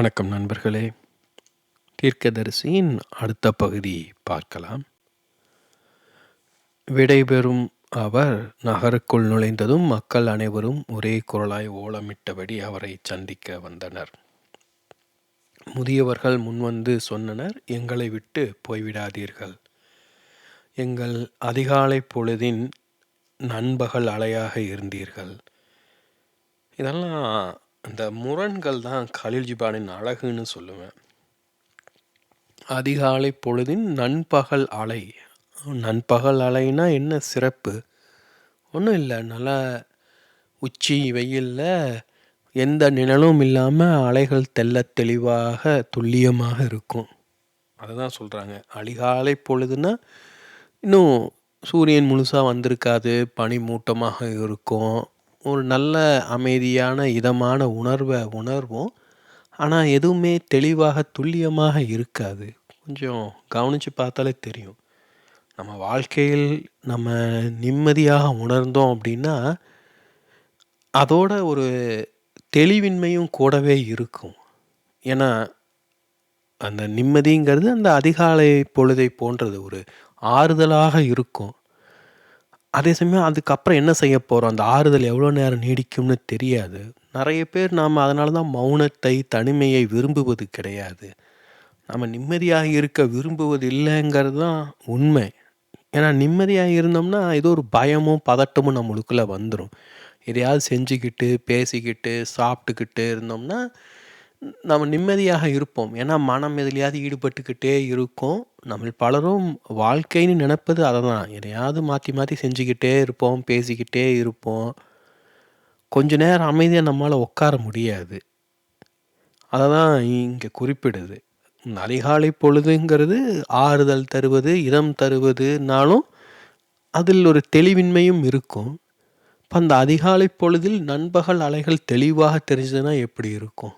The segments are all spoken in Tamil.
வணக்கம் நண்பர்களே. தீர்க்கதரிசியின் அடுத்த பகுதி பார்க்கலாம். விடைபெறும் அவர் நகருக்குள் நுழைந்ததும் மக்கள் அனைவரும் ஒரே குரலாய் ஓலமிட்டபடி அவரை சந்திக்க வந்தனர். முதியவர்கள் முன்வந்து சொன்னனர் எங்களை விட்டு போய்விடாதீர்கள். எங்கள் அதிகாலை பொழுதின் நண்பகல் அலையாக இருந்தீர்கள். இதெல்லாம் இந்த முரண்கள் தான் கலில் ஜிபானின் அழகுன்னு சொல்லுவேன். அதிகாலை பொழுதின் நண்பகல் அலை. நண்பகல் அலைனா என்ன சிறப்பு? ஒன்றும் இல்லை நல்லா உச்சி வெயிலில் எந்த நிழலும் இல்லாமல் அலைகள் தெல்ல தெளிவாக துல்லியமாக இருக்கும். அதுதான் சொல்கிறாங்க அதிகாலை பொழுதுனா இன்னும் சூரியன் முழுசாக வந்திருக்காது பனி மூட்டமாக இருக்கும். ஒரு நல்ல அமைதியான இதமான உணர்வை உணர்வோம். ஆனால் எதுவுமே தெளிவாக துல்லியமாக இருக்காது. கொஞ்சம் கவனித்து பார்த்தாலே தெரியும். நம்ம வாழ்க்கையில் நம்ம நிம்மதியாக உணர்ந்தோம் அப்படின்னா அதோட ஒரு தெளிவின்மையும் கூடவே இருக்கும். ஏன்னா அந்த நிம்மதிங்கிறது அந்த அதிகாலை பொழுதை போன்றது ஒரு ஆறுதலாக இருக்கும். அதே சமயம் அதுக்கப்புறம் என்ன செய்ய போகிறோம் அந்த ஆறுதல் எவ்வளோ நேரம் நீடிக்கும்னு தெரியாது. நிறைய பேர் நாம் அதனால தான் மௌனத்தை தனிமையை விரும்புவது கிடையாது. நம்ம நிம்மதியாக இருக்க விரும்புவது இல்லைங்கிறது தான் உண்மை. ஏன்னா நிம்மதியாக இருந்தோம்னா ஏதோ ஒரு பயமும் பதட்டமும் நம்மளுக்குள்ளே வந்துடும் எதையாவது செஞ்சுக்கிட்டு பேசிக்கிட்டு சாப்பிட்டுக்கிட்டு இருந்தோம்னா நம்ம நிம்மதியாக இருப்போம். ஏன்னா மனம் எதுலையாவது ஈடுபட்டுக்கிட்டே இருக்கும். நம்ம பலரும் வாழ்க்கைன்னு நினைப்பது அதை தான் எதையாவது மாற்றி மாற்றி செஞ்சுக்கிட்டே இருப்போம் பேசிக்கிட்டே இருப்போம். கொஞ்ச நேரம் அமைதியாக நம்மளால் உட்கார முடியாது. அதை தான் இங்கே குறிப்பிடுது. அதிகாலை பொழுதுங்கிறது ஆறுதல் தருவது இதம் தருவதுனாலும் அதில் ஒரு தெளிவின்மையும் இருக்கும். இப்போ அந்த அதிகாலை பொழுதில் நண்பகல் அலைகள் தெளிவாக தெரிஞ்சதுன்னா எப்படி இருக்கும்?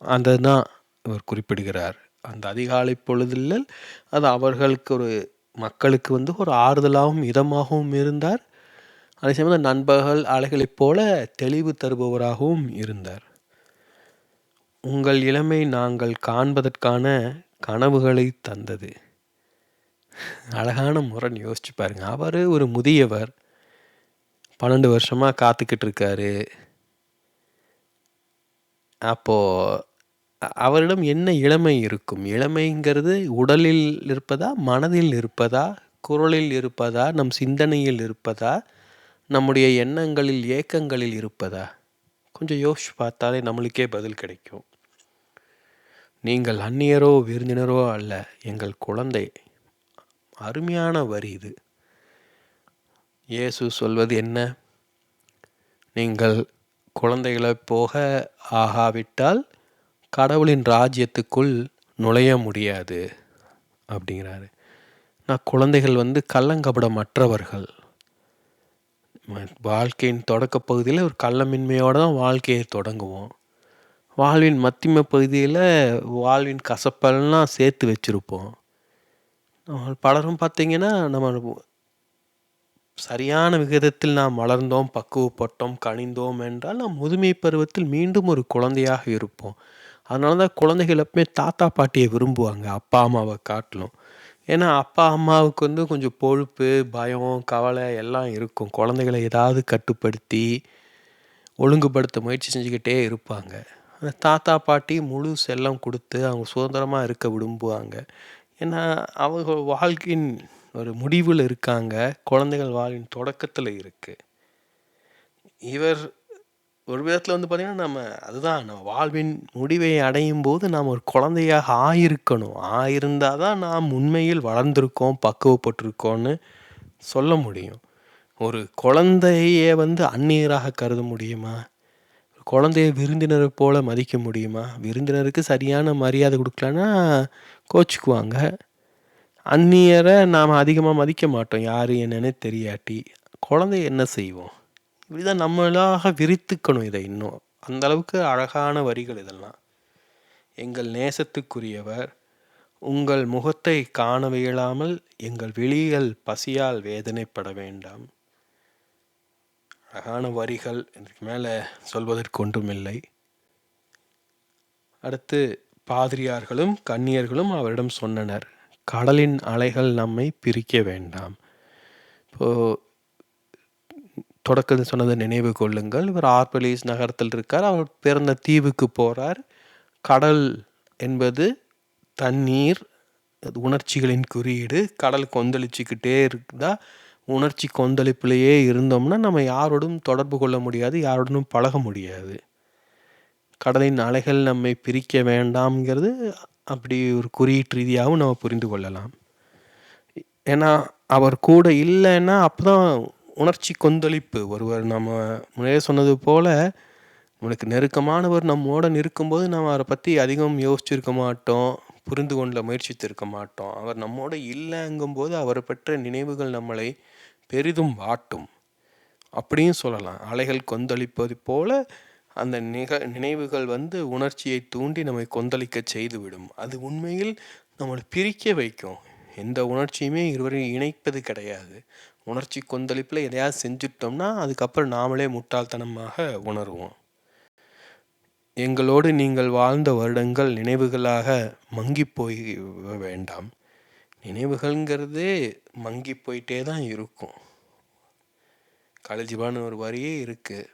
அதை தான் இவர் குறிப்பிடுகிறார். அந்த அதிகாலை பொழுதில் அது அவர்களுக்கு ஒரு மக்களுக்கு வந்து ஒரு ஆறுதலாகவும் இதமாகவும் இருந்தார். அதே சமயம் நண்பர்கள் அலைகளைப் போல தெளிவு தருபவராகவும் இருந்தார். உங்கள் இளமை நாங்கள் காண்பதற்கான கனவுகளை தந்தது. அழகான முரண் யோசிச்சு பாருங்க. அவர் ஒரு முதியவர். பன்னெண்டு வருஷமாக காத்துக்கிட்டு இருக்காரு. அப்போது அவரிடம் என்ன இளமை இருக்கும்? இளமைங்கிறது உடலில் இருப்பதா மனதில் இருப்பதா குரலில் இருப்பதா நம் சிந்தனையில் இருப்பதா நம்முடைய எண்ணங்களில் ஏக்கங்களில் இருப்பதா? கொஞ்சம் யோசிச்சு பார்த்தாலே நம்மளுக்கே பதில் கிடைக்கும். நீங்கள் அந்நியரோ விருந்தினரோ அல்ல எங்கள் குழந்தை. அருமையான வரி இது. இயேசு சொல்வது என்ன? நீங்கள் குழந்தைகளை போக ஆகாவிட்டால் கடவுளின் ராஜ்யத்துக்குள் நுழைய முடியாது அப்படிங்கிறாரு. நான் குழந்தைகள் வந்து கள்ளங்கபடமற்றவர்கள். வாழ்க்கையின் தொடக்க பகுதியில் ஒரு கள்ளமின்மையோடு தான் வாழ்க்கையை தொடங்குவோம். வாழ்வின் மத்திம பகுதியில் வாழ்வின் கசப்பெல்லாம் சேர்த்து வச்சுருப்போம். பலரும் பார்த்திங்கன்னா நம்ம சரியான விகிதத்தில் நாம் வளர்ந்தோம் பக்குவப்பட்டோம் கணிந்தோம் என்றால் நாம் முதுமை பருவத்தில் மீண்டும் ஒரு குழந்தையாக இருப்போம். அதனால தான் குழந்தைகள் எப்பவுமே தாத்தா பாட்டியை விரும்புவாங்க அப்பா அம்மாவை காட்டிலும். ஏன்னா அப்பா அம்மாவுக்கு வந்து கொஞ்சம் பொழுப்பு பயம் கவலை எல்லாம் இருக்கும். குழந்தைகளை ஏதாவது கட்டுப்படுத்தி ஒழுங்குபடுத்த முயற்சி செஞ்சுக்கிட்டே இருப்பாங்க. அந்த தாத்தா பாட்டி முழு செல்லம் கொடுத்து அவங்க சுதந்திரமாக இருக்க விரும்புவாங்க. ஏன்னா அவங்க வாழ்க்கையின் ஒரு முடிவில் இருக்காங்க. குழந்தைகள் வாழ்வின் தொடக்கத்தில் இருக்குது இவர் ஒரு விதத்தில் வந்து பார்த்திங்கன்னா நம்ம அதுதான் நம்ம வாழ்வின் முடிவை அடையும் போது நாம் ஒரு குழந்தையாக ஆயிருக்கணும். ஆயிருந்தால் தான் நாம் உண்மையில் வளர்ந்துருக்கோம் பக்குவப்பட்டிருக்கோன்னு சொல்ல முடியும். ஒரு குழந்தையே வந்து அந்நியராக கருத முடியுமா? குழந்தைய விருந்தினரை போல் மதிக்க முடியுமா? விருந்தினருக்கு சரியான மரியாதை கொடுக்கலன்னா கோச்சிக்குவாங்க. அந்நியரை நாம் அதிகமாக மதிக்க மாட்டோம். யார் என்னன்னு தெரியாட்டி குழந்தைய என்ன செய்வோம்? இப்படிதான் நம்மளாக விரித்துக்கணும் இதை இன்னும். அந்த அளவுக்கு அழகான வரிகள் இதெல்லாம். எங்கள் நேசத்துக்குரியவர் உங்கள் முகத்தை காண இயலாமல் எங்கள் விழிகள் பசியால் வேதனைப்பட வேண்டாம். அழகான வரிகள் இதுக்கு மேலே சொல்வதற்கு ஒன்றுமில்லை. அடுத்து பாதிரியார்களும் கன்னியர்களும் அவரிடம் சொன்னனர். கடலின் அலைகள் நம்மை பிரிக்க வேண்டாம். இப்போது தொடக்கத்தில் சொன்னதை நினைவு கொள்ளுங்கள். இவர் ஆர்பலீஸ் நகரத்தில் இருக்கார். அவர் பிறந்த தீவுக்கு போகிறார் கடல் என்பது தண்ணீர் உணர்ச்சிகளின் குறியீடு. கடல் கொந்தளிச்சுக்கிட்டே இருந்தால் உணர்ச்சி கொந்தளிப்புலேயே இருந்தோம்னா நம்ம யாரோடும் தொடர்பு கொள்ள முடியாது யாரோடும் பழக முடியாது. கடலின் அலைகள் நம்மை பிரிக்க வேண்டாம்ங்கிறது அப்படி ஒரு குறியீட்டு ரீதியாகவும் நம்ம புரிந்து கொள்ளலாம். ஏன்னா அவர் கூட இல்லைன்னா அப்போ தான் உணர்ச்சி கொந்தளிப்பு. ஒருவர் நம்ம முன்னே சொன்னது போல் நம்மளுக்கு நெருக்கமானவர் நம்மோட நிற்கும்போது நம்ம அவரை பற்றி அதிகம் யோசிச்சிருக்க மாட்டோம் புரிந்து கொள்ள முயற்சித்திருக்க மாட்டோம். அவர் நம்மோட இல்லைங்கும்போது அவரை பெற்ற நினைவுகள் நம்மளை பெரிதும் வாட்டும். அப்படியும் சொல்லலாம். அலைகள் கொந்தளிப்பது போல் அந்த நிக நினைவுகள் வந்து உணர்ச்சியை தூண்டி நம்மை கொந்தளிக்க செய்துவிடும். அது உண்மையில் நம்மளை பிரிக்க வைக்கும். எந்த உணர்ச்சியுமே இருவரையும் இணைப்பது கிடையாது. உணர்ச்சி கொந்தளிப்பில் எதையாவது செஞ்சுட்டோம்னா அதுக்கப்புறம் நாமளே முட்டாள்தனமாக உணர்வோம். எங்களோடு நீங்கள் வாழ்ந்த வருடங்கள் நினைவுகளாக மங்கி போய் வேண்டாம். நினைவுகள்ங்கிறதே மங்கி போயிட்டே தான் இருக்கும். கலஜிபான்னு ஒரு வரியே இருக்குது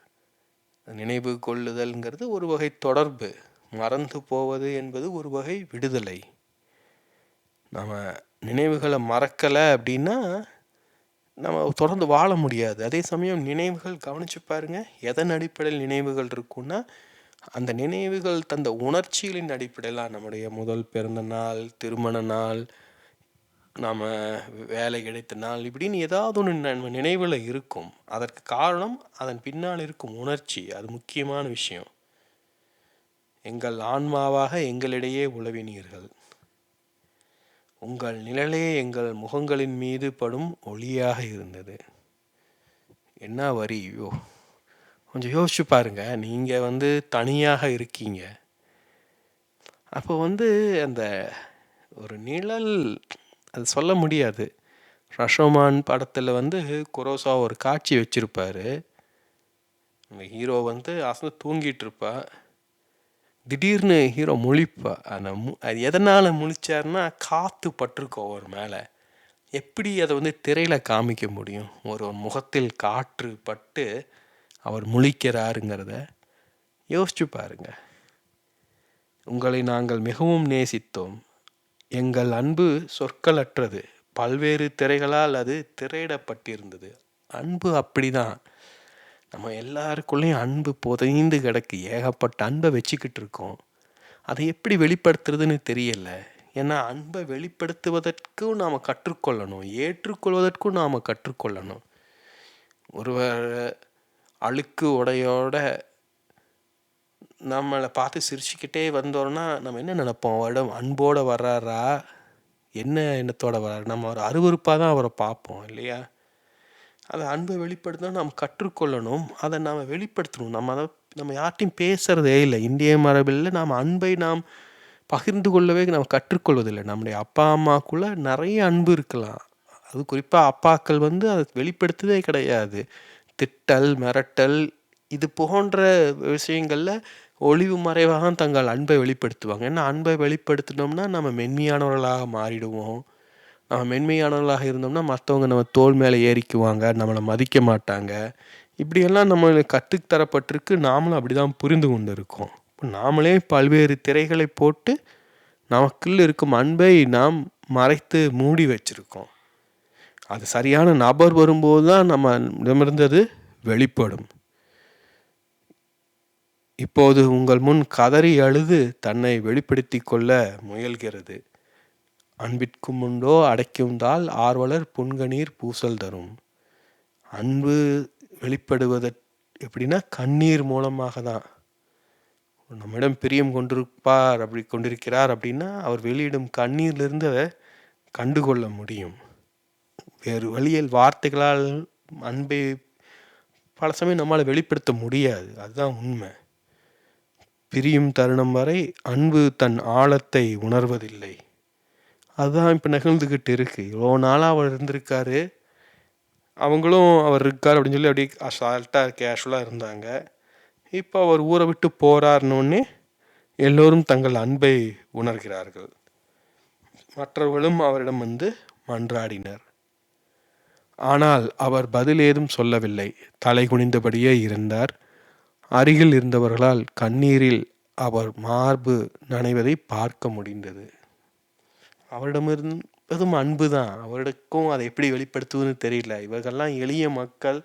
நினைவு கொள்ளுதல்ங்கிறது ஒரு வகை தொடர்பு. மறந்து போவது என்பது ஒரு வகை விடுதலை. நம்ம நினைவுகளை மறக்கலை அப்படின்னா நம்ம தொடர்ந்து வாழ முடியாது. அதே சமயம் நினைவுகள் கவனித்து பாருங்கள் எதன் அடிப்படையில் நினைவுகள் இருக்குன்னா அந்த நினைவுகள் தந்த உணர்ச்சிகளின் அடிப்படையில் நம்முடைய முதல் பிறந்த நாள் திருமண நாள் நாம் வேலை கிடைத்த நாள் இப்படின்னு ஏதாவது ஒன்று நம்ம நினைவில் இருக்கும். அதற்கு காரணம் அதன் பின்னால் இருக்கும் உணர்ச்சி. அது முக்கியமான விஷயம். எங்கள் ஆன்மாவாக எங்களிடையே உழவினீர்கள். உங்கள் நிழலே எங்கள் முகங்களின் மீது படும் ஒளியாக இருந்தது. என்ன வரி? ஐயோ. கொஞ்சம் யோசிச்சு பாருங்க. நீங்கள் வந்து தனியாக இருக்கீங்க. அப்போ வந்து அந்த ஒரு நிழல் அது சொல்ல முடியாது. ரஷோமான் படத்தில் வந்து குரோசா ஒரு காட்சி வச்சுருப்பார். அந்த ஹீரோ வந்து அசந்து தூங்கிட்டு இருப்பா. திடீர்னு ஹீரோ முழிப்பா. அந்த மு அது எதனால் முழிச்சாருன்னா காற்று பட்டிருக்கோம் ஒரு மேலே. எப்படி அதை வந்து திரையில் காமிக்க முடியும்? ஒரு முகத்தில் காற்று பட்டு அவர் முழிக்கிறாருங்கிறத யோசிச்சு பாருங்க. உங்களை நாங்கள் மிகவும் நேசித்தோம். எங்கள் அன்பு சொற்களற்றது. பல்வேறு திரைகளால் அது திரையிடப்பட்டிருந்தது. அன்பு அப்படிதான். நம்ம எல்லாருக்குள்ளேயும் அன்பு புதைந்து கிடக்கு. ஏகப்பட்ட அன்பை வச்சுக்கிட்டு இருக்கோம். அதை எப்படி வெளிப்படுத்துறதுன்னு தெரியல. ஏன்னா அன்பை வெளிப்படுத்துவதற்கும் நாம் கற்றுக்கொள்ளணும். ஏற்றுக்கொள்வதற்கும் நாம் கற்றுக்கொள்ளணும். ஒருவர் அழுக்கு உடையோட நம்மளை பார்த்து சிரிச்சுக்கிட்டே வந்தோம்னா நம்ம என்ன நினைப்போம்? வருடம் அன்போடு வர்றாரா? என்ன எண்ணத்தோட வர்றாரு? நம்ம ஒரு அருவறுப்பாக தான் அவரை பார்ப்போம் இல்லையா? அதை அன்பை வெளிப்படுத்தினா நாம் கற்றுக்கொள்ளணும். அதை நாம் வெளிப்படுத்தணும். நம்ம அதை நம்ம யார்ட்டையும் பேசுகிறதே இல்லை. இந்திய மரபில் நாம் அன்பை நாம் பகிர்ந்து கொள்ளவே நாம் கற்றுக்கொள்வதில்லை. நம்முடைய அப்பா அம்மாக்குள்ளே நிறைய அன்பு இருக்கலாம். அது குறிப்பாக அப்பாக்கள் வந்து அதை வெளிப்படுத்ததே கிடையாது. திட்டல் மிரட்டல் இது போன்ற விஷயங்களில் ஒளிவு மறைவாக தங்கள் அன்பை வெளிப்படுத்துவாங்க. ஏன்னா அன்பை வெளிப்படுத்தினோம்னா நம்ம மென்மையானவர்களாக மாறிடுவோம். நம்ம மென்மையானவர்களாக இருந்தோம்னா மற்றவங்க நம்ம தோல் மேலே ஏறிக்குவாங்க நம்மளை மதிக்க மாட்டாங்க. இப்படியெல்லாம் நம்மளுக்கு கற்றுத்தரப்பட்டிருக்கு நாமளும் அப்படி தான் புரிந்து கொண்டு இருக்கோம் இப்போ நாமளே பல்வேறு திரைகளை போட்டு நமக்குள்ள இருக்கும் அன்பை நாம் மறைத்து மூடி வச்சிருக்கோம். அது சரியான நபர் வரும்போது தான் நம்ம இடமிருந்தது வெளிப்படும். இப்போது உங்கள் முன் கதறி அழுது தன்னை வெளிப்படுத்தி கொள்ள முயல்கிறது. அன்பிற்கும் உண்டோ அடைக்கும்தால் ஆர்வலர் புன்கணீர் பூசல் தரும். அன்பு வெளிப்படுவத எப்படின்னா கண்ணீர் மூலமாக தான் நம்மிடம் பிரியம் கொண்டிருப்பார் அப்படி கொண்டிருக்கிறார் அப்படின்னா அவர் வெளியிடும் கண்ணீர்லேருந்து அதை கண்டுகொள்ள முடியும். வேறு வழியில் வார்த்தைகளால் அன்பை பல சமயம் நம்மளால் வெளிப்படுத்த முடியாது. அதுதான் உண்மை. பிரியும் தருணம் வரை அன்பு தன் ஆழத்தை உணர்வதில்லை. அதுதான் இப்போ நிகழ்ந்துக்கிட்டு இருக்குது இவ்வளோ நாளாக அவர் இருந்திருக்காரு. அவங்களும் அவர் இருக்கார் அப்படின்னு சொல்லி அப்படியே அசால்ட்டாக கேஷுவலாக இருந்தாங்க. இப்போ அவர் ஊரை விட்டு போகிறாருனோடனே எல்லோரும் தங்கள் அன்பை உணர்கிறார்கள். மற்றவர்களும் அவரிடம் வந்து மன்றாடினர். ஆனால் அவர் பதில் ஏதும் சொல்லவில்லை. தலை குனிந்தபடியே இருந்தார். அருகில் இருந்தவர்களால் கண்ணீரில் அவர் மார்பு நனைவதை பார்க்க முடிந்தது. அவரிடமிருந்ததும் அன்பு தான் அவருக்கும் அதை எப்படி வெளிப்படுத்துவதுன்னு தெரியல. இவர்கள்லாம் எளிய மக்கள்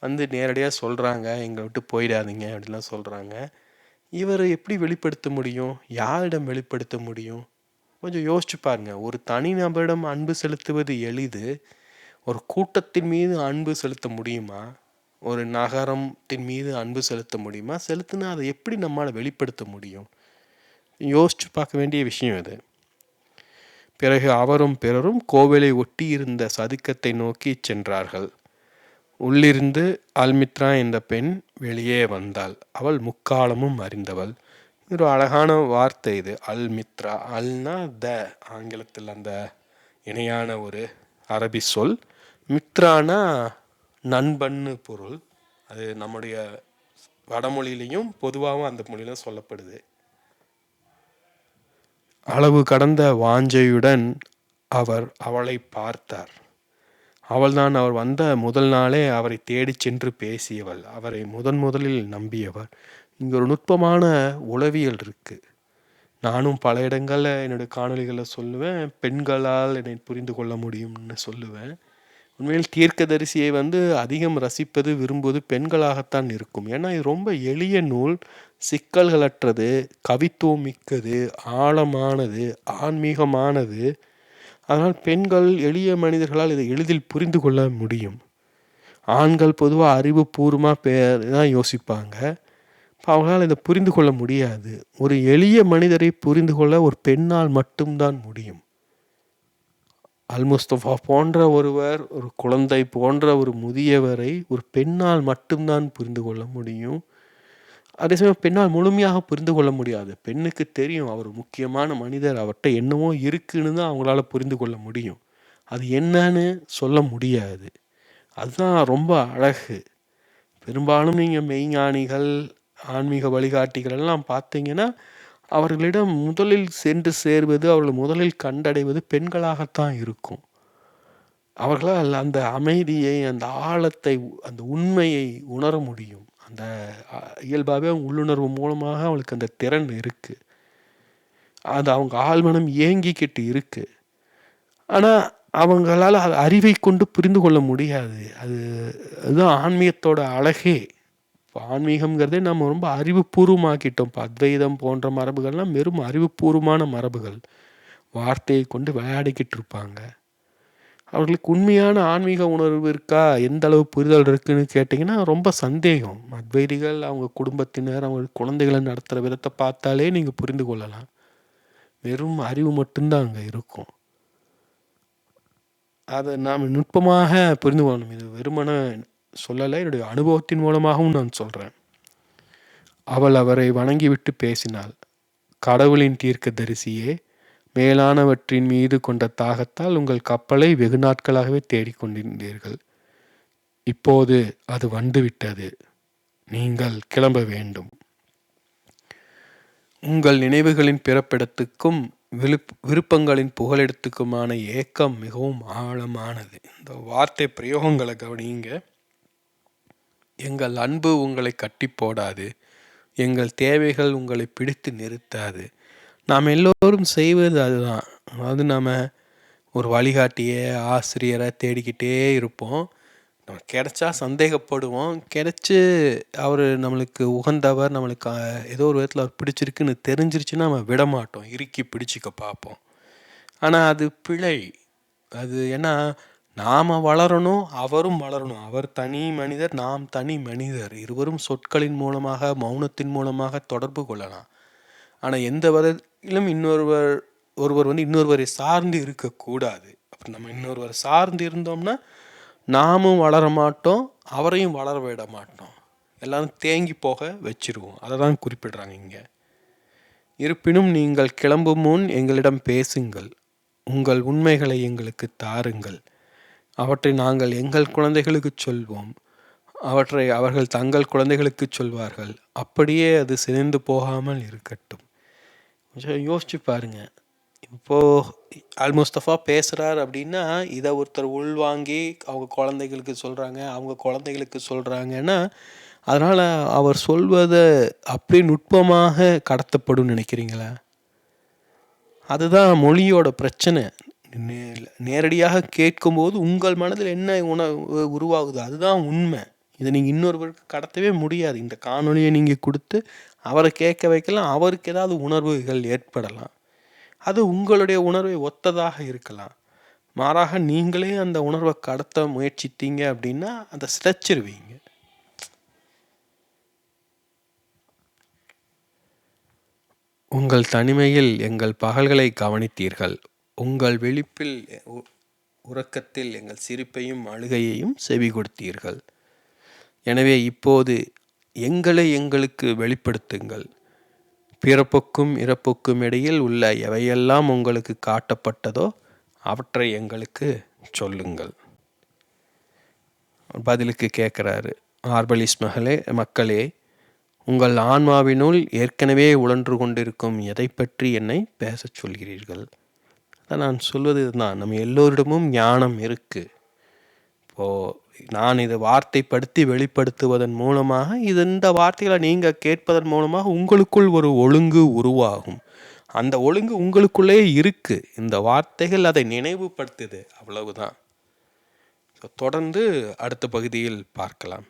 வந்து நேரடியாக சொல்கிறாங்க எங்களை விட்டு போயிடாதீங்க அப்படிலாம் சொல்கிறாங்க இவர் எப்படி வெளிப்படுத்த முடியும்? யாரிடம் வெளிப்படுத்த முடியும்? கொஞ்சம் யோசிச்சு பாருங்க. ஒரு தனிநபரிடம் அன்பு செலுத்துவது எளிது. ஒரு கூட்டத்தின் மீது அன்பு செலுத்த முடியுமா? ஒரு நகரத்தின் மீது அன்பு செலுத்த முடியுமா? செலுத்தினா அதை எப்படி நம்மால் வெளிப்படுத்த முடியும்? யோசிச்சு பார்க்க வேண்டிய விஷயம் இது. பிறகு அவரும் பிறரும் கோவிலை ஒட்டி இருந்த சதுக்கத்தை நோக்கி சென்றார்கள். உள்ளிருந்து அல்மித்ரா என்ற பெண் வெளியே வந்தாள். அவள் முக்காலமும் அறிந்தவள். ஒரு அழகான வார்த்தை இது. அல்மித்ரா அல்னா த ஆங்கிலத்தில் அந்த இணையான ஒரு அரபி சொல். மித்ரானா நண்பன்னு பொருள். அது நம்முடைய வடமொழியிலையும் பொதுவாகவும் அந்த மொழியிலும் சொல்லப்படுது. அளவு கடந்த வாஞ்சையுடன் அவர் அவளை பார்த்தார். அவள்தான் அவர் வந்த முதல் நாளே அவரை தேடிச் சென்று பேசியவள். அவரை முதன் முதலில் நம்பியவர். இங்கே ஒரு நுட்பமான உளவியல் இருக்குது நானும் பல இடங்களில் என்னுடைய காணொலிகளை சொல்லுவேன். பெண்களால் என்னை புரிந்து கொள்ள முடியும்னு சொல்லுவேன். உண்மையில் தீர்க்கதரிசியை வந்து அதிகம் ரசிப்பது விரும்புவது பெண்களாகத்தான் இருக்கும். ஏன்னா இது ரொம்ப எளிய நூல் சிக்கல்களற்றது கவித்துவம் மிக்கது ஆழமானது ஆன்மீகமானது. அதனால் பெண்கள் எளிய மனிதர்களால் இதை எளிதில் புரிந்து கொள்ள முடியும். ஆண்கள் பொதுவாக அறிவுபூர்வமாக பே தான் யோசிப்பாங்க. இப்போ அவங்களால் இதை புரிந்து கொள்ள முடியாது. ஒரு எளிய மனிதரை புரிந்து கொள்ள ஒரு பெண்ணால் மட்டும்தான் முடியும். அல் முஸ்தபா போன்ற ஒருவர் ஒரு குழந்தை போன்ற ஒரு முதியவரை ஒரு பெண்ணால் மட்டும்தான் புரிந்து கொள்ள முடியும். அதே சமயம் பெண்ணால் முழுமையாக புரிந்து கொள்ள முடியாது. பெண்ணுக்கு தெரியும் அவர் முக்கியமான மனிதர் அவர்கிட்ட என்னவோ இருக்குன்னு தான் அவங்களால புரிந்து கொள்ள முடியும். அது என்னன்னு சொல்ல முடியாது. அதுதான் ரொம்ப அழகு. பெரும்பாலும் நீங்கள் மெய்ஞானிகள் ஆன்மீக வழிகாட்டிகள் எல்லாம் பார்த்தீங்கன்னா அவர்களிடம் முதலில் சென்று சேர்வது அவர்கள் முதலில் கண்டடைவது பெண்களாகத்தான் இருக்கும். அவர்களால் அந்த அமைதியை அந்த ஆழத்தை அந்த உண்மையை உணர முடியும். அந்த இயல்பாகவே உள்ளுணர்வு மூலமாக அவளுக்கு அந்த திறன் இருக்குது அது அவங்க ஆழ்மனம் ஏங்கிக்கிட்டு இருக்குது ஆனால் அவங்களால் அது அறிவை கொண்டு புரிந்து கொள்ள முடியாது. அது அதுதான் ஆன்மீகத்தோட அழகே. இப்போ ஆன்மீகம்ங்கிறதே நம்ம ரொம்ப அறிவுபூர்வமாக்கிட்டோம். இப்போ அத்வைதம் போன்ற மரபுகள்லாம் வெறும் அறிவுபூர்வமான மரபுகள். வார்த்தையை கொண்டு விளையாடிக்கிட்டு இருப்பாங்க. அவர்களுக்கு உண்மையான ஆன்மீக உணர்வு இருக்கா? எந்த அளவு புரிதல் இருக்குன்னு கேட்டிங்கன்னா ரொம்ப சந்தேகம். அத்வைதிகள் அவங்க குடும்பத்தினர் அவங்க குழந்தைகளை நடத்துகிற விதத்தை பார்த்தாலே நீங்கள் புரிந்து கொள்ளலாம். வெறும் அறிவு மட்டும்தான் அங்கே இருக்கும். அதை நாம் நுட்பமாக புரிந்து கொள்ளணும். இது வெறுமன சொல்லலை என்னுடைய அனுபவத்தின் மூலமாகவும் நான் சொல்கிறேன் அவள் அவரை வணங்கிவிட்டு பேசினாள். கடவுளின் தீர்க்க தரிசியே மேலானவற்றின் மீது கொண்ட தாகத்தால் உங்கள் கப்பலை வெகு நாட்களாகவே தேடிக்கொண்டிருந்தீர்கள். இப்போது அது வந்துவிட்டது. நீங்கள் கிளம்ப வேண்டும். உங்கள் நினைவுகளின் பிறப்பிடத்துக்கும் விழுப் விருப்பங்களின் புகலிடத்துக்குமான ஏக்கம் மிகவும் ஆழமானது. இந்த வார்த்தை பிரயோகங்களை கவனிங்க எங்கள் அன்பு உங்களை கட்டி போடாது. எங்கள் தேவைகள் உங்களை பிடித்து நிறுத்தாது. நாம் எல்லோரும் செய்வது அதுதான். அதாவது நாம் ஒரு வழிகாட்டியை ஆசிரியரை தேடிக்கிட்டே இருப்போம். நம்ம கிடைச்சா சந்தேகப்படுவோம். கிடைச்சி அவர் நம்மளுக்கு உகந்தவர் நம்மளுக்கு ஏதோ ஒரு விதத்தில் அவர் பிடிச்சிருக்குன்னு தெரிஞ்சிருச்சுன்னா நம்ம விட மாட்டோம் இறுக்கி பிடிச்சிக்க பார்ப்போம். ஆனால் அது பிழை. அது ஏன்னா நாம் வளரணும் அவரும் வளரணும். அவர் தனி மனிதர் நாம் தனி மனிதர். இருவரும் சொற்களின் மூலமாக மௌனத்தின் மூலமாக தொடர்பு கொள்ளலாம். ஆனால் எந்த வரையிலும் இன்னொருவர் ஒருவர் வந்து இன்னொருவரை சார்ந்து இருக்கக்கூடாது. அப்போ நம்ம இன்னொருவர் சார்ந்து இருந்தோம்னா நாமும் வளர மாட்டோம் அவரையும் வளர விட மாட்டோம். எல்லாரும் தேங்கி போக வச்சிருவோம். அதை தான் குறிப்பிடுறாங்க இங்கே. இருப்பினும் நீங்கள் கிளம்பும் முன் எங்களிடம் பேசுங்கள். உங்கள் உண்மைகளை எங்களுக்கு தாருங்கள். அவற்றை நாங்கள் எங்கள் குழந்தைகளுக்கு சொல்வோம் அவற்றை அவர்கள் தங்கள் குழந்தைகளுக்கு சொல்வார்கள் அப்படியே அது சிதைந்து போகாமல் இருக்கட்டும் கொஞ்சம் யோசிச்சு பாருங்க. இப்போது அல்முஸ்தஃபா பேசுகிறார் அப்படின்னா, இதை ஒருத்தர் உள்வாங்கி அவங்க குழந்தைகளுக்கு சொல்கிறாங்க அவங்க குழந்தைகளுக்கு சொல்கிறாங்கன்னா அதனால் அவர் சொல்வதை அப்படியே நுட்பமாக கடத்தப்படும் நினைக்கிறீங்களா? அதுதான் மொழியோட பிரச்சனை. நே நேரடியாக கேட்கும்போது உங்கள் மனதில் என்ன உணவு உருவாகுது அதுதான் உண்மை. இதை நீங்கள் இன்னொருவருக்கு கடத்தவே முடியாது. இந்த காணொலியை நீங்கள் கொடுத்து அவரை கேட்க வைக்கலாம். அவருக்கு ஏதாவது உணர்வுகள் ஏற்படலாம். அது உங்களுடைய உணர்வை ஒத்ததாக இருக்கலாம். மாறாக நீங்களே அந்த உணர்வை கடத்த முயற்சித்தீங்க அப்படின்னா, அதை சிதைச்சிருவீங்க. உங்கள் தனிமையில் எங்கள் பகல்களை கவனித்தீர்கள். உங்கள் விழிப்பில் உ உறக்கத்தில் எங்கள் சிரிப்பையும் அழுகையையும் செவிகொடுத்தீர்கள். எனவே இப்போது எங்களை எங்களுக்கு வெளிப்படுத்துங்கள். பிறப்புக்கும் இறப்புக்கும் இடையில் உள்ள எவையெல்லாம் உங்களுக்கு காட்டப்பட்டதோ அவற்றை எங்களுக்கு சொல்லுங்கள். பதிலுக்கு கேட்குறாரு. ஆர்பலிஸ் மகளே மக்களே உங்கள் ஆன்மாவினுள் ஏற்கனவே உழன்று கொண்டிருக்கும் எதை பற்றி என்னை பேசச் சொல்கிறீர்கள்? அதான் நான் சொல்வது இதுதான். நம்ம எல்லோரிடமும் ஞானம் இருக்குது இப்போது நான் இதை வார்த்தைப்படுத்தி வெளிப்படுத்துவதன் மூலமாக இது இந்த வார்த்தைகளை நீங்கள் கேட்பதன் மூலமாக உங்களுக்குள் ஒரு ஒழுங்கு உருவாகும். அந்த ஒழுங்கு உங்களுக்குள்ளே இருக்குது இந்த வார்த்தைகள் அதை நினைவுபடுத்துது. அவ்வளவுதான். தொடர்ந்து அடுத்த பகுதியில் பார்க்கலாம்.